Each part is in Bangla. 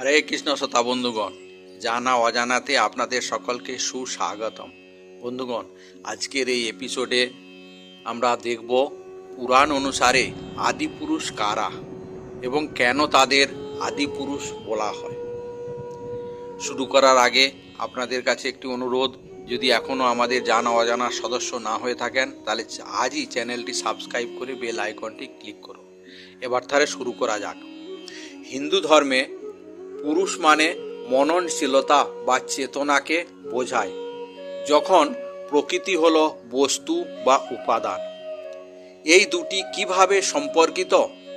হরে কৃষ্ণ শ্রোতা বন্ধুগণ, জানা অজানাতে আপনাদের সকলকে সুস্বাগতম। বন্ধুগণ, আজকের এই এপিসোডে আমরা দেখব পুরাণ অনুসারে আদিপুরুষ কারা এবং কেন তাদের আদিপুরুষ বলা হয়। শুরু করার আগে আপনাদের কাছে একটি অনুরোধ, যদি এখনও আমাদের জানা অজানা সদস্য না হয়ে থাকেন, তাহলে আজই চ্যানেলটি সাবস্ক্রাইব করে বেল আইকনটি ক্লিক করুন। এবার তাহলে শুরু করা যাক। হিন্দু ধর্মে পুরুষ মানে মননশীলতা বা চেতনাকে বোঝায়, যখন প্রকৃতি হল বস্তু বা উপাদান। এই দুটি কীভাবে সম্পর্কিত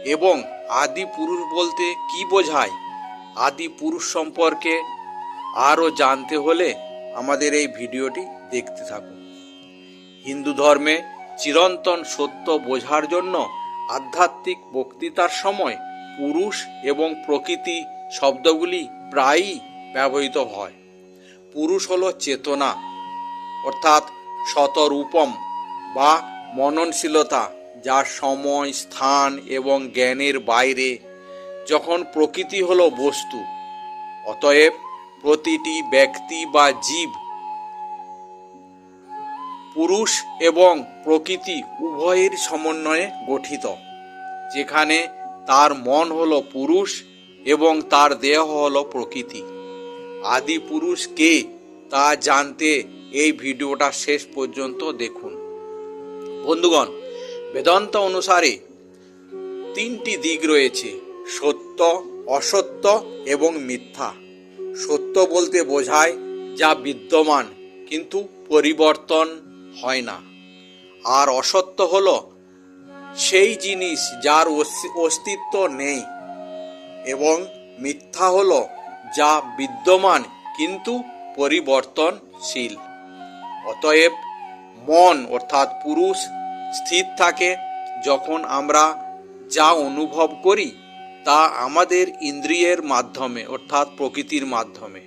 এবং আদি পুরুষ বলতে কি বোঝায়, আদি পুরুষ সম্পর্কে আরও জানতে হলে আমাদের এই ভিডিওটি দেখতে থাকুন। হিন্দু ধর্মে চিরন্তন সত্য বোঝার জন্য আধ্যাত্মিক বক্তৃতার সময় পুরুষ এবং প্রকৃতি শব্দগুলি প্রায়ই ব্যবহৃত হয়। পুরুষ হলো চেতনা, অর্থাৎ শতরূপম বা মননশীলতা, যা সময়, স্থান এবং জ্ঞানের বাইরে, যখন প্রকৃতি হলো বস্তু। অতএব প্রতিটি ব্যক্তি বা জীব, পুরুষ এবং প্রকৃতি উভয়ের সমন্বয়ে গঠিত, যেখানে তার মন হলো পুরুষ এবং তার দেহ হলো প্রকৃতি। আদি পুরুষ কে তা জানতে এই ভিডিওটা শেষ পর্যন্ত দেখুন। বন্ধুগণ, বেদান্ত অনুসারে তিনটি দিক রয়েছে, সত্য, অসত্য এবং মিথ্যা। সত্য বলতে বোঝায় যা বিদ্যমান, কিন্তু পরিবর্তন হয় না। আর অসত্য হলো সেই জিনিস যার অস্তিত্ব নেই। এবং মিথ্যা হল যা বিদ্যমান কিন্তু পরিবর্তনশীল। অতএব মন অর্থাৎ পুরুষ স্থির থাকে যখন আমরা যা অনুভব করি তা আমাদের ইন্দ্রিয়ের মাধ্যমে অর্থাৎ প্রকৃতির মাধ্যমে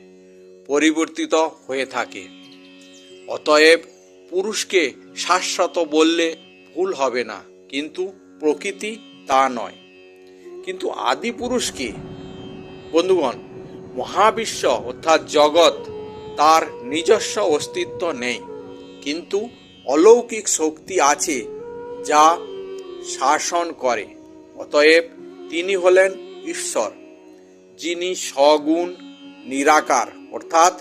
পরিবর্তিত হয়ে থাকে। অতএব পুরুষকে শাশ্বত বললে ভুল হবে না, কিন্তু প্রকৃতি তা নয়। কিন্তু আদি পুরুষকে বন্ধুগণ, মহাবিশ্ব অর্থাৎ জগৎ, তার নিজস্ব অস্তিত্ব নেই। কিন্তু অলৌকিক শক্তি আছে যা শাসন করে। অতএব তিনি হলেন ঈশ্বর, যিনি সগুণ, নিরাকার, অর্থাৎ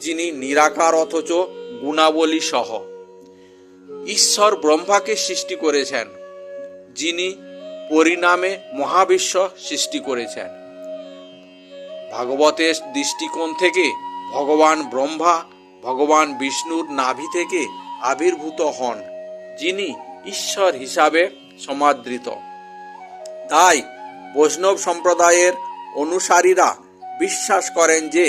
যিনি নিরাকার অথচ গুণাবলী সহ ঈশ্বর ব্রহ্মাকে সৃষ্টি করেছেন, যিনি পরিণামে মহাবিশ্ব সৃষ্টি করেছেন। ভাগবতের দৃষ্টিকোণ থেকে ভগবান ব্রহ্মা, ভগবান বিষ্ণুর নাভি থেকে আবির্ভূত হন, যিনি ঈশ্বর হিসাবে সমাদৃত। তাই বৈষ্ণব সম্প্রদায়ের অনুসারীরা বিশ্বাস করেন যে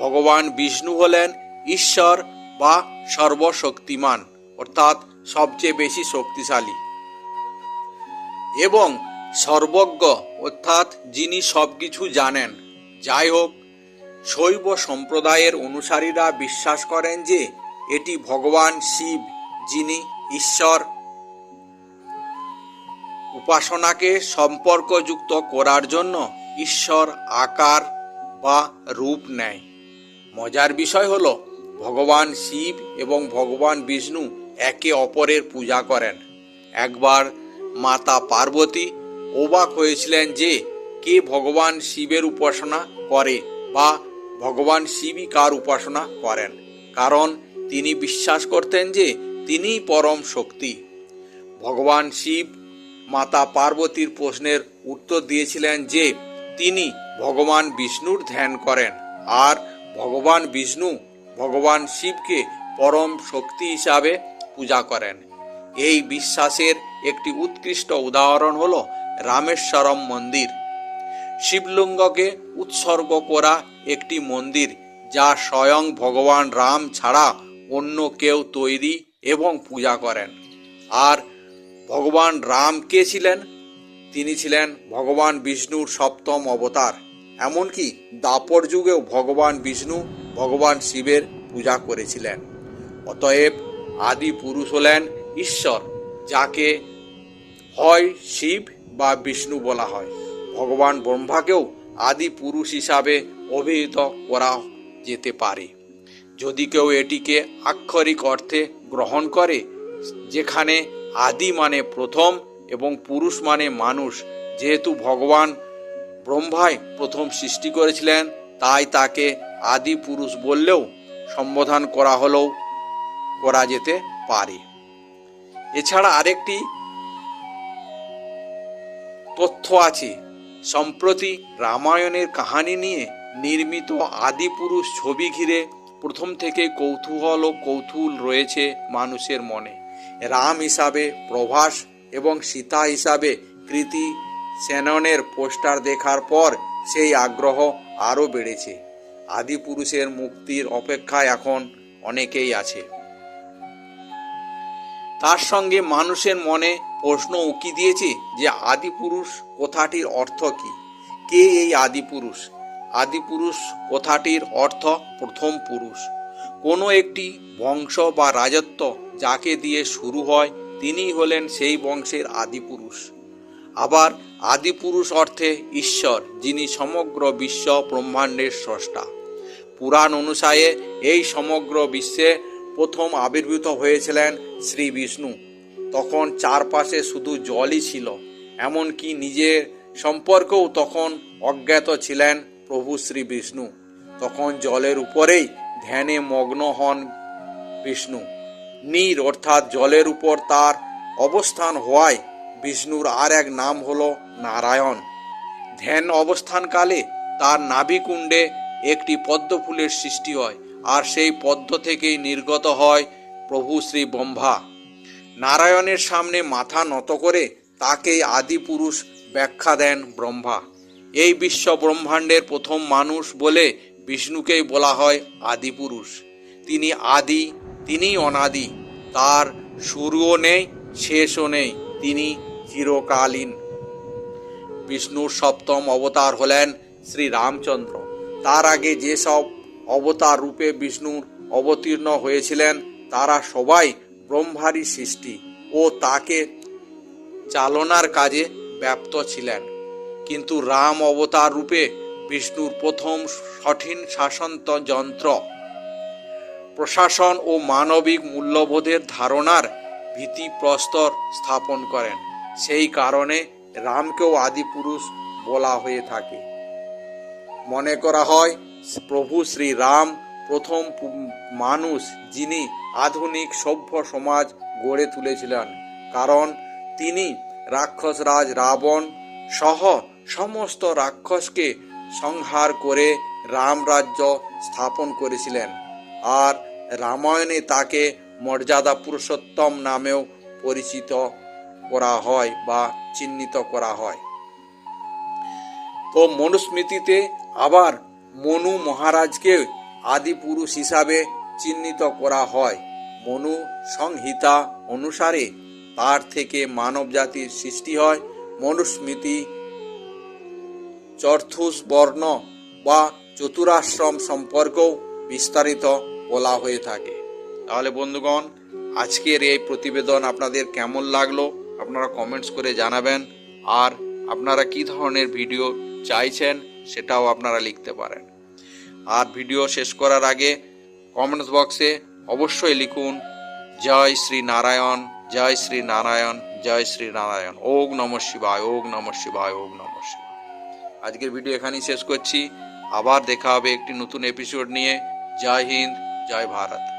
ভগবান বিষ্ণু হলেন ঈশ্বর বা সর্বশক্তিমান, অর্থাৎ সবচেয়ে বেশি শক্তিশালী। এবং সর্বজ্ঞ, অর্থাৎ যিনি সবকিছু জানেন। যাই হোক শৈব সম্প্রদায়ের অনুসারীরা বিশ্বাস করেন যে এটি ভগবান শিব, যিনি ঈশ্বর। উপাসনাকে সম্পর্কযুক্ত করার জন্য ঈশ্বর আকার বা রূপ নেয়। মজার বিষয় হল, ভগবান শিব এবং ভগবান বিষ্ণু একে অপরের পূজা করেন। একবার মাতা পার্বতী অবাক হয়েছিলেন যে কে ভগবান শিবের উপাসনা করে বা ভগবান শিবই কার উপাসনা করেন। কারণ তিনি বিশ্বাস করতেন যে তিনিই পরম শক্তি। ভগবান শিব মাতা পার্বতীর প্রশ্নের উত্তর দিয়েছিলেন যে তিনি ভগবান বিষ্ণুর ধ্যান করেন আর ভগবান বিষ্ণু ভগবান শিবকে পরম শক্তি হিসাবে পূজা করেন। এই বিশ্বাসের একটি উৎকৃষ্ট উদাহরণ হল রামেশ্বরম মন্দির। শিবলিঙ্গকে উৎসর্গ করা একটি মন্দির যা স্বয়ং ভগবান রাম ছাড়া অন্য কেউ তৈরি এবং পূজা করেন। আর ভগবান রাম কে ছিলেন? তিনি ছিলেন ভগবান বিষ্ণুর সপ্তম অবতার। এমনকি দাপর যুগেও ভগবান বিষ্ণু ভগবান শিবের পূজা করেছিলেন। অতএব আদি পুরুষ হলেন ঈশ্বর, যাকে হয় শিব বা বিষ্ণু বলা হয়। ভগবান ব্রহ্মাকেও আদি পুরুষ হিসাবে অভিহিত করা যেতে পারে। যদি কেউ এটিকে আক্ষরিক অর্থে গ্রহণ করে, যেখানে আদি মানে প্রথম এবং পুরুষ মানে মানুষ, যেহেতু ভগবান ব্রহ্মাই প্রথম সৃষ্টি করেছিলেন, তাই তাকে আদি পুরুষ বললেও সম্বোধন করা হলেও করা যেতে পারে। এছাড়া আরেকটি তথ্য আছে। সম্প্রতি রামায়ণের কাহানি নিয়ে নির্মিত আদিপুরুষ ছবি ঘিরে প্রথম থেকে কৌতূহল ও কৌতূহল রয়েছে মানুষের মনে। রাম হিসাবে প্রভাস এবং সীতা হিসাবে কৃতি সেননের পোস্টার দেখার পর সেই আগ্রহ আরও বেড়েছে। আদিপুরুষের মুক্তির অপেক্ষায় এখন অনেকেই আছে। তার সঙ্গে মানুষের মনে প্রশ্ন উঁকি দিয়েছে যে আদিপুরুষ কথাটির অর্থ কি? কে এই আদিপুরুষ? আদিপুরুষ কথাটির অর্থ প্রথম পুরুষ। কোনো একটি বংশ বা রাজত্ব যাকে দিয়ে শুরু হয়, তিনিই হলেন সেই বংশের আদিপুরুষ। আবার আদিপুরুষ অর্থে ঈশ্বর, যিনি সমগ্র বিশ্ব ব্রহ্মাণ্ডের স্রষ্টা। পুরাণ অনুসারে এই সমগ্র বিশ্বে প্রথম আবির্ভূত হয়েছিলেন শ্রী বিষ্ণু। তখন চারপাশে শুধু জলই ছিল, এমনকি নিজের সম্পর্কেও তখন অজ্ঞাত ছিলেন প্রভু শ্রী বিষ্ণু। তখন জলের উপরেই ধ্যানে মগ্ন হন বিষ্ণু। নীর অর্থাৎ জলের উপর তার অবস্থান হওয়ায় বিষ্ণুর আর এক নাম হল নারায়ণ। ধ্যান অবস্থানকালে তার নাভিকুণ্ডে একটি পদ্ম ফুলের সৃষ্টি হয় আর সেই পদ্ম থেকেই নির্গত হয় প্রভু শ্রী ব্রহ্মা। নারায়ণের সামনে মাথা নত করে তাকেই আদি পুরুষ ব্যাখ্যা দেন ব্রহ্মা। এই বিশ্ব ব্রহ্মাণ্ডের প্রথম মানুষ বলে বিষ্ণুকেই বলা হয় আদিপুরুষ তিনি আদি, তিনি অনাদি, তার শুরুও নেই, শেষও নেই, তিনি চিরকালীন। বিষ্ণুর সপ্তম অবতার হলেন শ্রী রামচন্দ্র। তার আগে যেসব অবতার রূপে বিষ্ণুর অবতীর্ণ হয়েছিলেন। তারা সবাই ব্রহ্মারই সৃষ্টি ও তাকে চালনার কাজে ব্যপ্ত ছিলেন। কিন্তু রাম অবতার রূপে বিষ্ণুর প্রথম সঠিন শাসন যন্ত্র, প্রশাসন ও মানবিক মূল্যবোধের ধারণার ভিত্তিপ্রস্তর স্থাপন করেন। সেই কারণে রামকেও আদিপুরুষ বলা হয়ে থাকে। মনে করা হয় প্রভু শ্রী রাম প্রথম মানুষ যিনি আধুনিক সভ্য সমাজ গড়ে তুলেছিলেন। কারণ তিনি রাক্ষসরাজ রাবণ সহ সমস্ত রাক্ষসকে সংহার করে রামরাজ্য স্থাপন করেছিলেন। আর রামায়ণে তাকে মর্যাদা পুরুষোত্তম নামেও পরিচিত করা হয় বা চিহ্নিত করা হয়। তো মনুস্মৃতিতে আবার মনু মহারাজকে আদিপুরুষ হিসাবে চিহ্নিত করা হয়। মনু সংহিতা অনুসারে তার থেকে মানব জাতির সৃষ্টি হয়। মনুস্মৃতি চর্থুস বর্ণ বা চতুরাশ্রম সম্পর্কেও বিস্তারিত বলা হয়ে থাকে। তাহলে বন্ধুগণ, আজকের এই প্রতিবেদন আপনাদের কেমন লাগল? আপনারা কমেন্টস করে জানাবেন। আর আপনারা কি ধরনের ভিডিও চাইছেন? সেটাও আপনারা লিখতে পারেন। আর ভিডিও শেষ করার আগে কমেন্টস বক্সে অবশ্যই লিখুন, জয় শ্রী নারায়ণ, জয় শ্রী নারায়ণ, জয় শ্রী নারায়ণ ওগ নম শিবায় ওগ নম শিবায় ওগ নম শিবায়। আজকের ভিডিও এখানেই শেষ করছি। আবার দেখা হবে একটি নতুন এপিসোড নিয়ে। জয় হিন্দ, জয় ভারত।